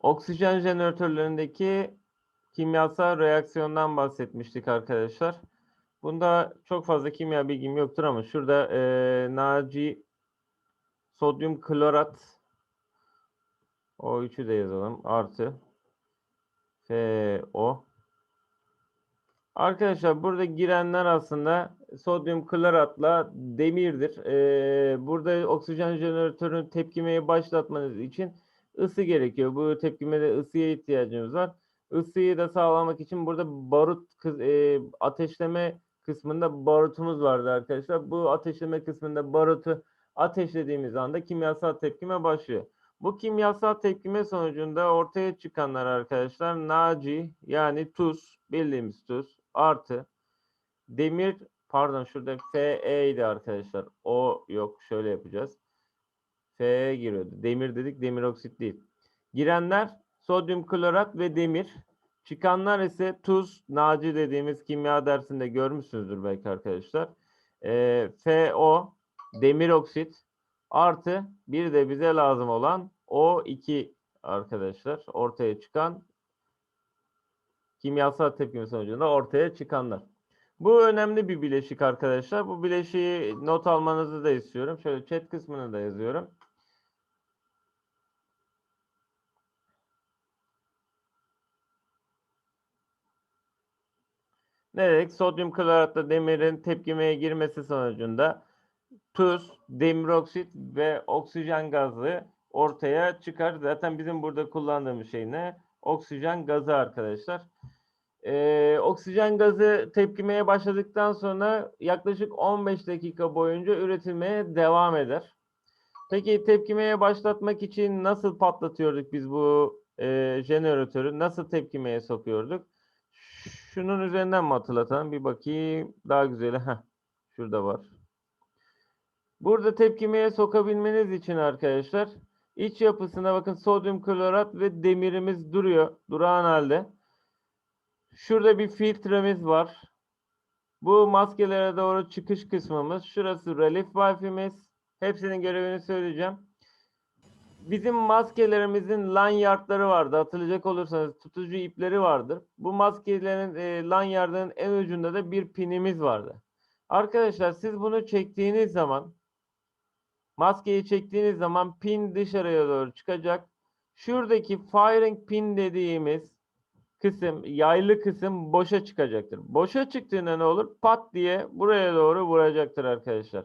Oksijen jeneratörlerindeki kimyasal reaksiyondan bahsetmiştik arkadaşlar. Bunda çok fazla kimya bilgim yoktur ama şurada eee Naci sodyum klorat o üçü de yazalım. Artı FO Arkadaşlar burada girenler aslında sodyum kloratla demirdir. Ee, burada oksijen jeneratörünün tepkimeyi başlatmanız için ısı gerekiyor. Bu tepkimede ısıya ihtiyacımız var. Isıyı da sağlamak için burada barut e, ateşleme kısmında barutumuz vardı arkadaşlar. Bu ateşleme kısmında barutu ateşlediğimiz anda kimyasal tepkime başlıyor. Bu kimyasal tepkime sonucunda ortaya çıkanlar arkadaşlar Naci yani tuz bildiğimiz tuz artı demir pardon şurada Fe idi arkadaşlar. O yok şöyle yapacağız. Fe giriyordu. Demir dedik demir oksit değil. Girenler sodyum klorat ve demir. Çıkanlar ise tuz, naci dediğimiz kimya dersinde görmüşsünüzdür belki arkadaşlar. Ee, FO, demir oksit artı bir de bize lazım olan O2 arkadaşlar ortaya çıkan kimyasal tepkime sonucunda ortaya çıkanlar. Bu önemli bir bileşik arkadaşlar. Bu bileşiği not almanızı da istiyorum. Şöyle chat kısmını da yazıyorum. Ne dedik? Sodyum kloratla demirin tepkimeye girmesi sonucunda tuz, demir oksit ve oksijen gazı ortaya çıkar. Zaten bizim burada kullandığımız şey ne? Oksijen gazı arkadaşlar. Ee, oksijen gazı tepkimeye başladıktan sonra yaklaşık 15 dakika boyunca üretilmeye devam eder. Peki tepkimeye başlatmak için nasıl patlatıyorduk biz bu e, jeneratörü? Nasıl tepkimeye sokuyorduk? Şunun üzerinden mi hatırlatalım? Bir bakayım. Daha güzeli. Heh, şurada var. Burada tepkimeye sokabilmeniz için arkadaşlar iç yapısına bakın sodyum klorat ve demirimiz duruyor. Durağan halde. Şurada bir filtremiz var. Bu maskelere doğru çıkış kısmımız. Şurası relief valve'imiz. Hepsinin görevini söyleyeceğim. Bizim maskelerimizin lanyardları vardı. Hatırlayacak olursanız tutucu ipleri vardır. Bu maskelerin e, lanyardının en ucunda da bir pinimiz vardı. Arkadaşlar siz bunu çektiğiniz zaman maskeyi çektiğiniz zaman pin dışarıya doğru çıkacak. Şuradaki firing pin dediğimiz kısım, yaylı kısım boşa çıkacaktır. Boşa çıktığında ne olur? Pat diye buraya doğru vuracaktır arkadaşlar.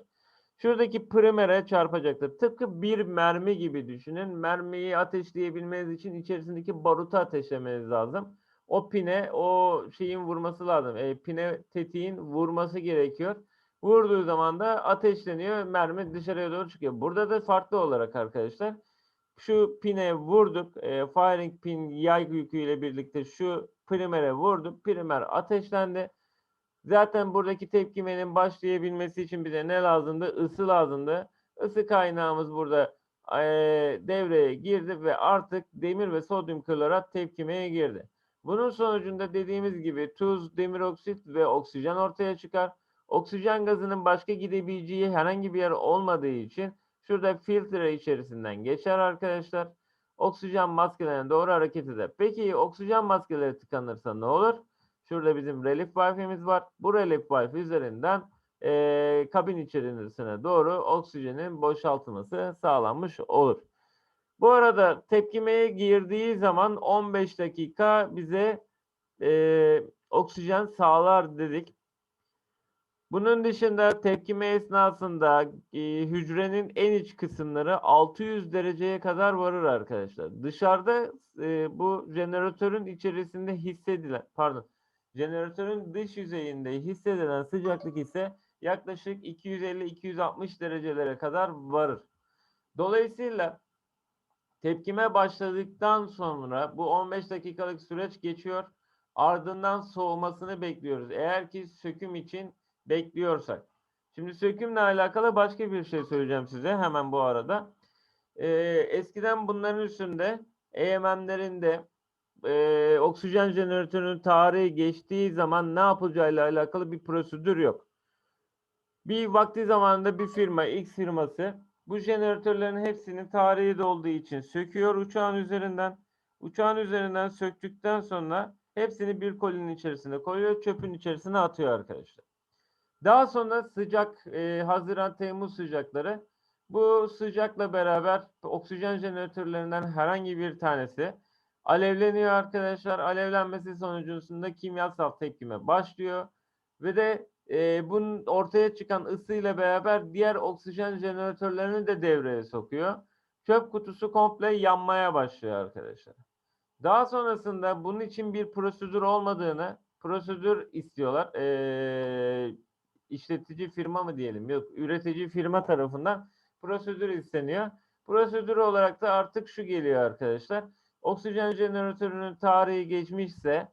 Şuradaki primere çarpacaktır. Tıpkı bir mermi gibi düşünün. Mermiyi ateşleyebilmeniz için içerisindeki barutu ateşlemeniz lazım. O pine, o şeyin vurması lazım. E, pine tetiğin vurması gerekiyor. Vurduğu zaman da ateşleniyor. Mermi dışarıya doğru çıkıyor. Burada da farklı olarak arkadaşlar. Şu pine vurduk. E, firing pin yay yüküyle birlikte şu primere vurduk. Primer ateşlendi. Zaten buradaki tepkimenin başlayabilmesi için bize ne lazımdı? Isı lazımdı. Isı kaynağımız burada devreye girdi ve artık demir ve sodyum klorat tepkimeye girdi. Bunun sonucunda dediğimiz gibi tuz, demir oksit ve oksijen ortaya çıkar. Oksijen gazının başka gidebileceği herhangi bir yer olmadığı için şurada filtre içerisinden geçer arkadaşlar. Oksijen maskelerine doğru hareket eder. Peki oksijen maskeleri tıkanırsa ne olur? Şurada bizim relief valve'imiz var. Bu relief valve üzerinden e, kabin içerisine doğru oksijenin boşaltılması sağlanmış olur. Bu arada tepkimeye girdiği zaman 15 dakika bize e, oksijen sağlar dedik. Bunun dışında tepkime esnasında e, hücrenin en iç kısımları 600 dereceye kadar varır arkadaşlar. Dışarıda e, bu jeneratörün içerisinde hissedilen pardon jeneratörün dış yüzeyinde hissedilen sıcaklık ise yaklaşık 250-260 derecelere kadar varır. Dolayısıyla tepkime başladıktan sonra bu 15 dakikalık süreç geçiyor. Ardından soğumasını bekliyoruz. Eğer ki söküm için bekliyorsak. Şimdi sökümle alakalı başka bir şey söyleyeceğim size hemen bu arada. Ee, eskiden bunların üstünde EMM'lerinde e, oksijen jeneratörünün tarihi geçtiği zaman ne yapılacağıyla alakalı bir prosedür yok. Bir vakti zamanında bir firma, X firması bu jeneratörlerin hepsinin tarihi dolduğu için söküyor uçağın üzerinden. Uçağın üzerinden söktükten sonra hepsini bir kolinin içerisine koyuyor, çöpün içerisine atıyor arkadaşlar. Daha sonra sıcak, e, Haziran-Temmuz sıcakları. Bu sıcakla beraber oksijen jeneratörlerinden herhangi bir tanesi alevleniyor arkadaşlar. Alevlenmesi sonucunda kimyasal tepkime başlıyor. Ve de e, bunun ortaya çıkan ısıyla beraber diğer oksijen jeneratörlerini de devreye sokuyor. Çöp kutusu komple yanmaya başlıyor arkadaşlar. Daha sonrasında bunun için bir prosedür olmadığını, prosedür istiyorlar. Ee, işletici firma mı diyelim, yok üretici firma tarafından prosedür isteniyor. Prosedür olarak da artık şu geliyor arkadaşlar. Oksijen jeneratörünün tarihi geçmişse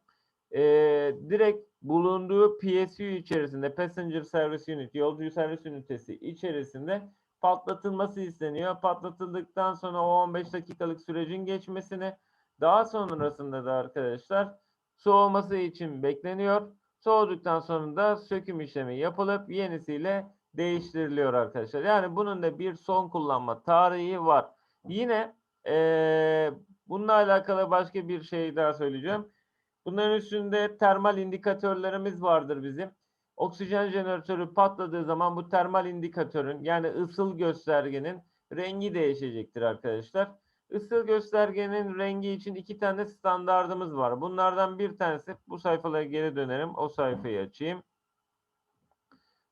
ee, direkt bulunduğu PSU içerisinde Passenger Service Unit, yolcu servis ünitesi içerisinde patlatılması isteniyor. Patlatıldıktan sonra o 15 dakikalık sürecin geçmesini daha sonrasında da arkadaşlar soğuması için bekleniyor. Soğuduktan sonra da söküm işlemi yapılıp yenisiyle değiştiriliyor arkadaşlar. Yani bunun da bir son kullanma tarihi var. Yine eee, bununla alakalı başka bir şey daha söyleyeceğim. Bunların üstünde termal indikatörlerimiz vardır bizim. Oksijen jeneratörü patladığı zaman bu termal indikatörün yani ısıl göstergenin rengi değişecektir arkadaşlar. Isıl göstergenin rengi için iki tane standardımız var. Bunlardan bir tanesi bu sayfalara geri dönerim. O sayfayı açayım.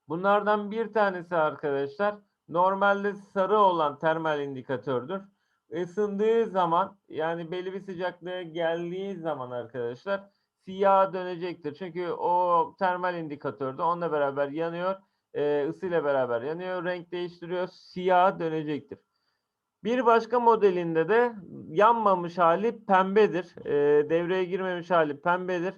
Bunlardan bir tanesi arkadaşlar normalde sarı olan termal indikatördür. Isındığı zaman yani belli bir sıcaklığa geldiği zaman arkadaşlar siyah dönecektir. Çünkü o termal indikatörde onunla beraber yanıyor. E, ısıyla beraber yanıyor. Renk değiştiriyor. Siyah dönecektir. Bir başka modelinde de yanmamış hali pembedir. E, devreye girmemiş hali pembedir.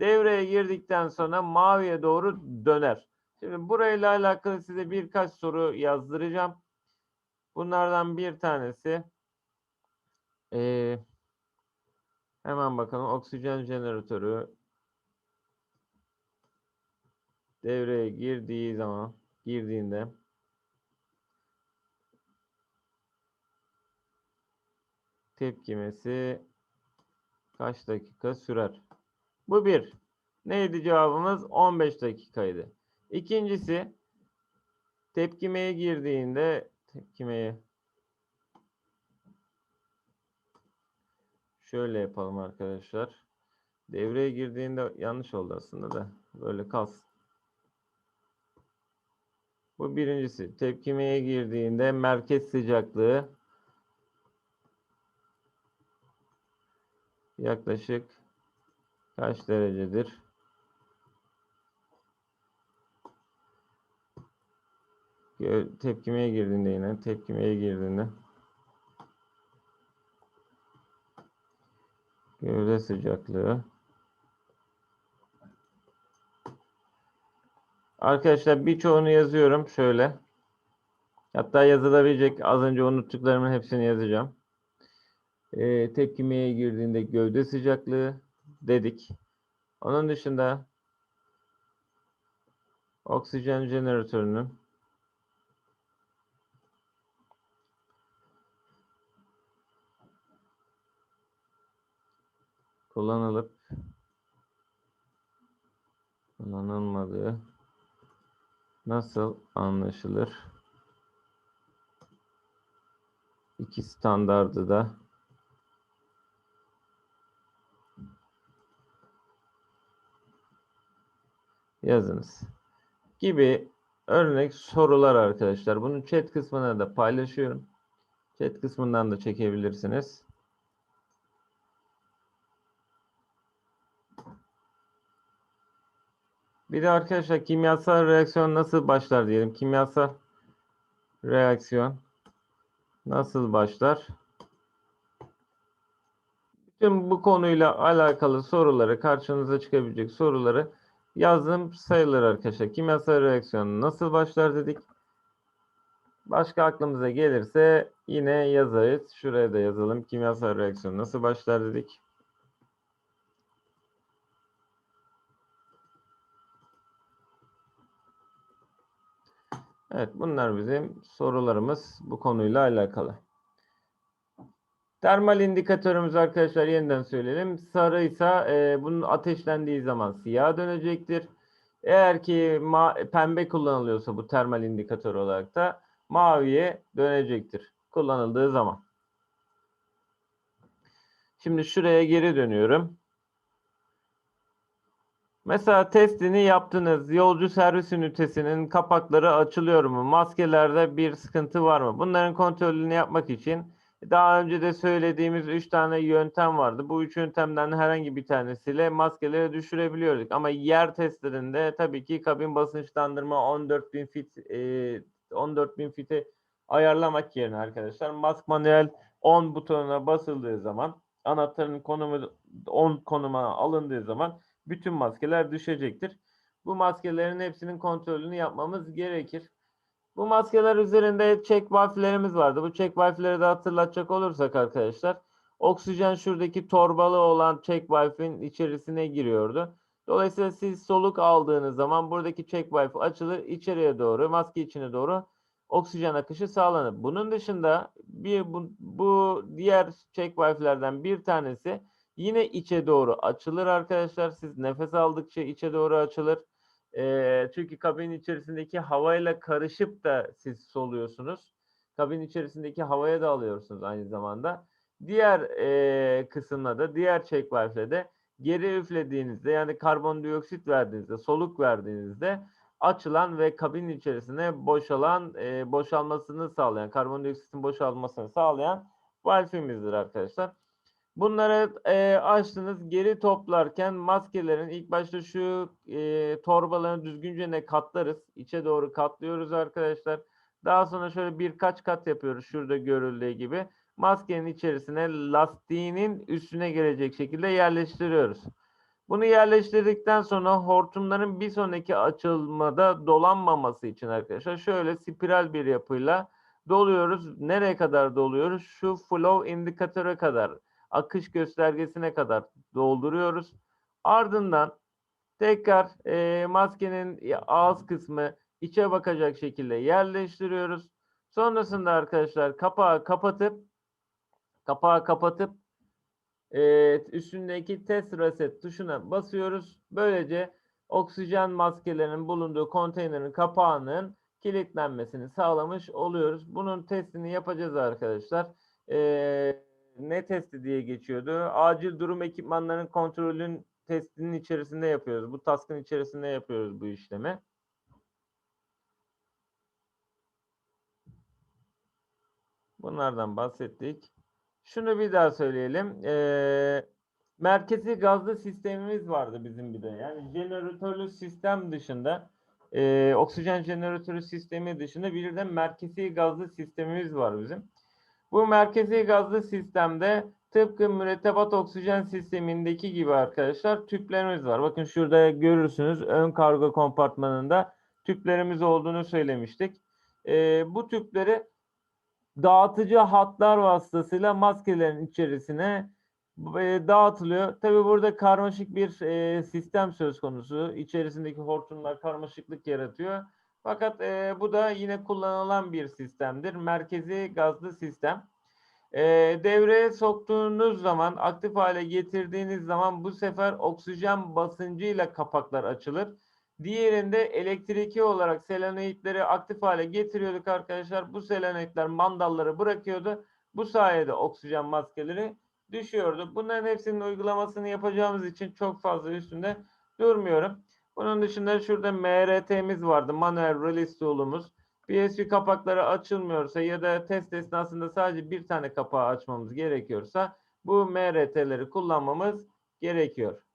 Devreye girdikten sonra maviye doğru döner. Şimdi burayla alakalı size birkaç soru yazdıracağım. Bunlardan bir tanesi e, hemen bakalım oksijen jeneratörü devreye girdiği zaman girdiğinde tepkimesi kaç dakika sürer? Bu bir. Neydi cevabımız? 15 dakikaydı. İkincisi tepkimeye girdiğinde tepkimeye şöyle yapalım arkadaşlar. Devreye girdiğinde yanlış oldu aslında da böyle kalsın. Bu birincisi. Tepkimeye girdiğinde merkez sıcaklığı yaklaşık kaç derecedir? Tepkimeye girdiğinde yine tepkimeye girdiğinde gövde sıcaklığı Arkadaşlar birçoğunu yazıyorum şöyle. Hatta yazılabilecek az önce unuttuklarımın hepsini yazacağım. Ee, tepkimeye girdiğinde gövde sıcaklığı dedik. Onun dışında oksijen jeneratörünün kullanılıp kullanılmadığı nasıl anlaşılır? İki standardı da yazınız. Gibi örnek sorular arkadaşlar. Bunu chat kısmına da paylaşıyorum. Chat kısmından da çekebilirsiniz. Bir de arkadaşlar kimyasal reaksiyon nasıl başlar diyelim. Kimyasal reaksiyon nasıl başlar? Bütün bu konuyla alakalı soruları, karşınıza çıkabilecek soruları yazdım sayılır arkadaşlar. Kimyasal reaksiyon nasıl başlar dedik. Başka aklımıza gelirse yine yazarız. Şuraya da yazalım. Kimyasal reaksiyon nasıl başlar dedik. Evet bunlar bizim sorularımız bu konuyla alakalı. Termal indikatörümüz arkadaşlar yeniden söyleyelim. Sarıysa e, bunun ateşlendiği zaman siyah dönecektir. Eğer ki ma- pembe kullanılıyorsa bu termal indikatör olarak da maviye dönecektir kullanıldığı zaman. Şimdi şuraya geri dönüyorum. Mesela testini yaptınız. Yolcu servis ünitesinin kapakları açılıyor mu? Maskelerde bir sıkıntı var mı? Bunların kontrolünü yapmak için daha önce de söylediğimiz 3 tane yöntem vardı. Bu üç yöntemden herhangi bir tanesiyle maskeleri düşürebiliyorduk. Ama yer testlerinde tabii ki kabin basınçlandırma 14.000 fit e, 14.000 fiti ayarlamak yerine arkadaşlar mask manuel 10 butonuna basıldığı zaman anahtarın konumu 10 konuma alındığı zaman bütün maskeler düşecektir. Bu maskelerin hepsinin kontrolünü yapmamız gerekir. Bu maskeler üzerinde check valflerimiz vardı. Bu check valfleri de hatırlatacak olursak arkadaşlar oksijen şuradaki torbalı olan check valfin içerisine giriyordu. Dolayısıyla siz soluk aldığınız zaman buradaki check valve açılır içeriye doğru maske içine doğru oksijen akışı sağlanır. Bunun dışında bir bu, bu diğer check valve'lerden bir tanesi yine içe doğru açılır arkadaşlar. Siz nefes aldıkça içe doğru açılır. Ee, çünkü kabin içerisindeki havayla karışıp da siz soluyorsunuz. Kabin içerisindeki havaya da alıyorsunuz aynı zamanda. Diğer e, kısımla da diğer check valve'le de geri üflediğinizde yani karbondioksit verdiğinizde, soluk verdiğinizde açılan ve kabin içerisine boşalan, e, boşalmasını sağlayan, karbondioksitin boşalmasını sağlayan valfimizdir arkadaşlar. Bunları e, açtınız geri toplarken maskelerin ilk başta şu e, torbalarını düzgünce ne katlarız. içe doğru katlıyoruz arkadaşlar. Daha sonra şöyle birkaç kat yapıyoruz şurada görüldüğü gibi. Maskenin içerisine lastiğinin üstüne gelecek şekilde yerleştiriyoruz. Bunu yerleştirdikten sonra hortumların bir sonraki açılmada dolanmaması için arkadaşlar şöyle spiral bir yapıyla doluyoruz. Nereye kadar doluyoruz? Şu flow indikatöre kadar akış göstergesine kadar dolduruyoruz. Ardından tekrar e, maskenin ağız kısmı içe bakacak şekilde yerleştiriyoruz. Sonrasında arkadaşlar kapağı kapatıp kapağı kapatıp e, üstündeki test reset tuşuna basıyoruz. Böylece oksijen maskelerinin bulunduğu konteynerin kapağının kilitlenmesini sağlamış oluyoruz. Bunun testini yapacağız arkadaşlar. Eee ne testi diye geçiyordu. Acil durum ekipmanlarının kontrolün testinin içerisinde yapıyoruz. Bu task'ın içerisinde yapıyoruz bu işlemi. Bunlardan bahsettik. Şunu bir daha söyleyelim. Ee, merkezi gazlı sistemimiz vardı bizim bir de. Yani jeneratörlü sistem dışında e, oksijen jeneratörü sistemi dışında bir de merkezi gazlı sistemimiz var bizim. Bu merkezi gazlı sistemde tıpkı mürettebat oksijen sistemindeki gibi arkadaşlar tüplerimiz var. Bakın şurada görürsünüz ön kargo kompartmanında tüplerimiz olduğunu söylemiştik. Ee, bu tüpleri dağıtıcı hatlar vasıtasıyla maskelerin içerisine e, dağıtılıyor. Tabi burada karmaşık bir e, sistem söz konusu. İçerisindeki hortumlar karmaşıklık yaratıyor. Fakat e, bu da yine kullanılan bir sistemdir. Merkezi gazlı sistem. E, devreye soktuğunuz zaman, aktif hale getirdiğiniz zaman bu sefer oksijen basıncıyla kapaklar açılır. Diğerinde elektriki olarak selenoidleri aktif hale getiriyorduk arkadaşlar. Bu selenoidler mandalları bırakıyordu. Bu sayede oksijen maskeleri düşüyordu. Bunların hepsinin uygulamasını yapacağımız için çok fazla üstünde durmuyorum. Bunun dışında şurada MRT'miz vardı. Manuel Release Tool'umuz. PSP kapakları açılmıyorsa ya da test esnasında sadece bir tane kapağı açmamız gerekiyorsa bu MRT'leri kullanmamız gerekiyor.